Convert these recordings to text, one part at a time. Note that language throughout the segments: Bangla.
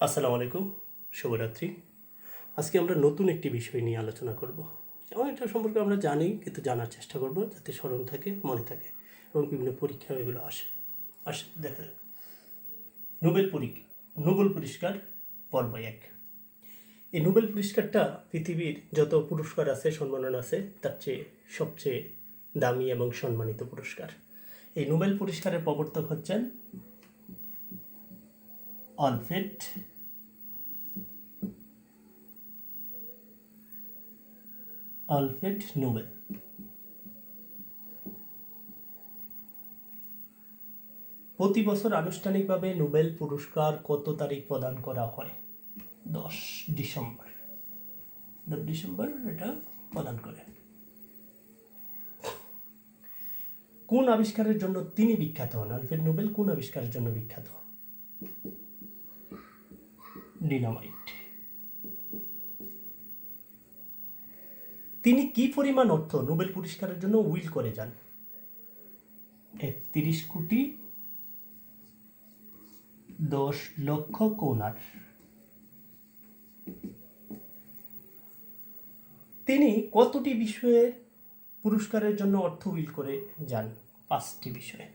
আসসালামু আলাইকুম, শুভরাত্রি। আজকে আমরা নতুন একটি বিষয় নিয়ে আলোচনা করব। এবং এটা সম্পর্কে আমরা জানি, কিন্তু জানার চেষ্টা করব যাতে স্মরণ থাকে, মনে থাকে এবং বিভিন্ন পরীক্ষা এগুলো আসে। আসে, দেখা যাক। নোবেল পরীক্ষা নোবেল পুরস্কার, পর্ব এক। এই নোবেল পুরস্কারটা পৃথিবীর যত পুরস্কার আছে, সম্মাননা আছে, তার চেয়ে সবচেয়ে দামি এবং সম্মানিত পুরস্কার। এই নোবেল পুরস্কারের প্রবর্তক হচ্ছেন অলফ্রেড আলফ্রেড নোবেল। প্রতি বছর আনুষ্ঠানিকভাবে নোবেল পুরস্কার কত তারিখ প্রদান করা হয়? দশ ডিসেম্বর। দশ ডিসেম্বর এটা প্রদান করে। কোন আবিষ্কারের জন্য তিনি বিখ্যাত হন? আলফ্রেড নোবেল কোন আবিষ্কারের জন্য বিখ্যাত? ডিনামাইট। তিনি কি পরিমাণ অর্থ নোবেল পুরস্কারের জন্য উইল করে যান? একত্রিশ কোটি দশ লক্ষ কোনার। তিনি কতটি বিষয়ে পুরস্কারের জন্য অর্থ উইল করে যান? পাঁচটি বিষয়ে।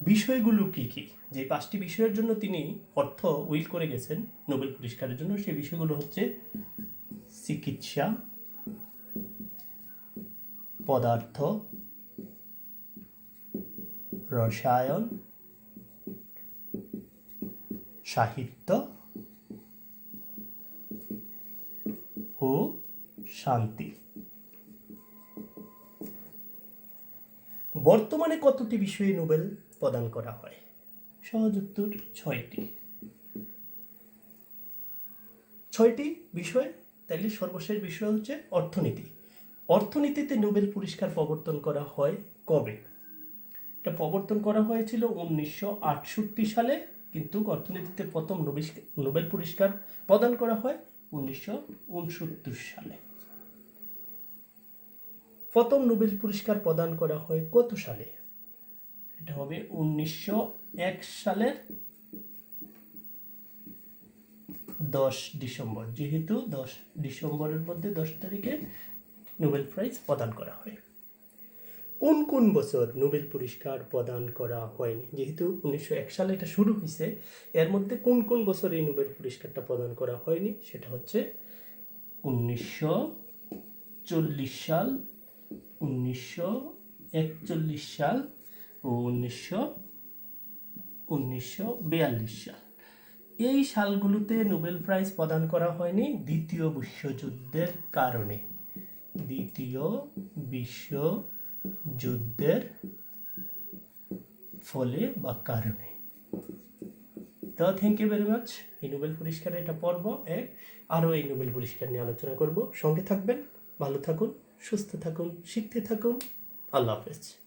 বিষয়গুলো কি কি? যে পাঁচটি বিষয়ের জন্য তিনি অর্থ উইল করে গেছেন নোবেল পুরস্কারের জন্য সেই বিষয়গুলো হচ্ছে চিকিৎসা, পদার্থ, রসায়ন, সাহিত্য ও শান্তি। বর্তমানে কতটি বিষয়ে নোবেল প্রদান করা হয়? সহজ উত্তর, ছয়টি। ছয়টি বিষয় তাইলে সর্বশেষ বিষয় হচ্ছে অর্থনীতি। অর্থনীতিতে নোবেল পুরস্কার প্রবর্তন করা হয় কবে? এটা প্রবর্তন করা হয়েছিল উনিশশো আটষট্টি সালে, কিন্তু অর্থনীতিতে প্রথম নোবেল- পুরস্কার প্রদান করা হয় উনিশশো উনসত্তর সালে। প্রথম নোবেল পুরস্কার প্রদান করা হয় কত সালে? এটা হবে উনিশশো এক সালের দশ ডিসেম্বর। যেহেতু দশ ডিসেম্বরের মধ্যে দশ তারিখে নোবেল প্রাইজ প্রদান করা হয়। কোন কোন বছর নোবেল পুরস্কার প্রদান করা হয়নি? যেহেতু উনিশশো এক সালে এটা শুরু হয়েছে এর মধ্যে কোন কোন বছর এই নোবেল পুরস্কারটা প্রদান করা হয়নি? সেটা হচ্ছে উনিশশো চল্লিশ সাল, উনিশশো একচল্লিশ সাল ও উনিশশো উনিশশো বিয়াল্লিশ সাল। এই সালগুলোতে নোবেল প্রাইজ প্রদান করা হয়নি দ্বিতীয় বিশ্বযুদ্ধের কারণে। দ্বিতীয় বিশ্বযুদ্ধের ফলে বা কারণে। তো থ্যাংক ইউ ভেরি মাচ এই নোবেল পুরস্কারের এটা পর্ব, এক। আরও এই নোবেল পুরস্কার নিয়ে আলোচনা করব। সঙ্গে থাকবেন, ভালো থাকুন, সুস্থ থাকুন, শিখতে থাকুন। আল্লাহ হাফেজ।